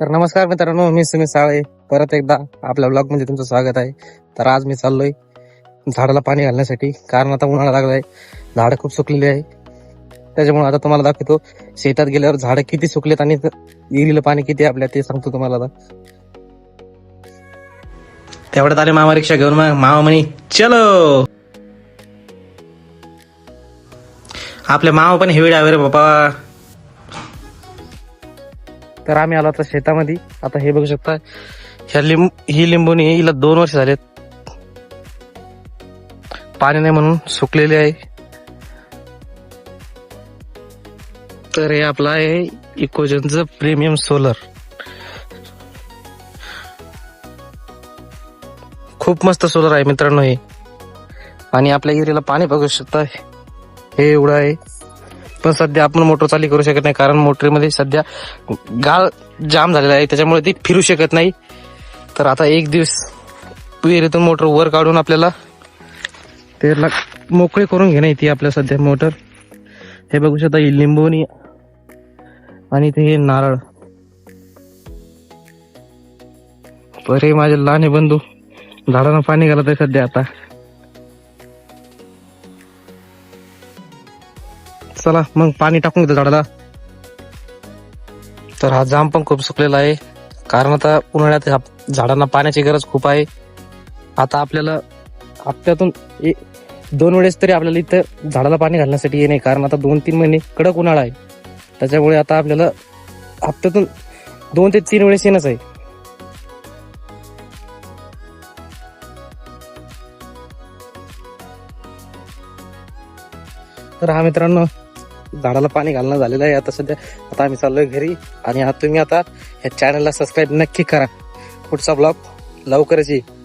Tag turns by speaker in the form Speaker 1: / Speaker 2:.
Speaker 1: तर नमस्कार मित्रांनो मी सुमित साळे परत एकदा आपल्या ब्लॉगमध्ये तुमचं स्वागत आहे. तर आज मी चाललोय झाडाला पाणी घालण्यासाठी. कारण आता उन्हाळा लागलाय. झाडं खूप सुकलेली आहे. त्याच्यामुळे आता तुम्हाला दाखवतो शेतात गेल्यावर झाडं किती सुकलेत आणि विहिरीला पाणी किती आपल्या ते सांगतो तुम्हाला आता. तेवढ्यात आले मामा रिक्षा घेऊन मग मामा म्हणे चलो. आपल्या मामा पण हेवी ड्रायव्हर आहे बाबा तर आम्ही आलो आता शेतामध्ये. आता हे बघू शकता ह्या लिंब ही लिंबूनी हिला दोन वर्ष झालेत. पाणी नाही म्हणून सुकलेले आहे. तर हे आपला आहे इकोजनचं प्रीमियम सोलर. खूप मस्त सोलर आहे मित्रांनो हे. आणि आपल्या एरियाला पाणी बघू शकता. हे एवढं आहे. पण सध्या आपण मोटर चालू करू शकत नाही कारण मोटरीमध्ये सध्या गाळ जाम झालेला आहे त्याच्यामुळे ती फिरू शकत नाही. तर आता एक दिवस विहिरीतून मोटर वर काढून आपल्याला त्याला मोकळे करून घेणे ती आपल्या सध्या मोटर. हे बघू शकता ही लिंबूनी आणि ते हे नारळ. बरे माझे लहान बंधू झाडांना पाणी घालत आहे सध्या आता. चला मग पाणी टाकून घेतो झाडाला. तर हा जाम पण खूप सुकलेला आहे. कारण आता उन्हाळ्यात झाडांना पाण्याची गरज खूप आहे. आता आपल्याला हप्त्यातून ए- दोन वेळेस तरी आपल्याला इथं झाडाला पाणी घालण्यासाठी येणे कारण आता दोन तीन महिने कडक उन्हाळा आहे. त्याच्यामुळे आता आपल्याला हप्त्यातून दोन ते तीन वेळेस येणंच आहे. तर हा मित्रांनो झाडाला पाणी घालणं झालेलं आहे. आता सध्या आता आम्ही चाललोय घरी आणि आता तुम्ही आता या चॅनलला सबस्क्राईब नक्की करा. पुढचा ब्लॉग लवकरच येईल.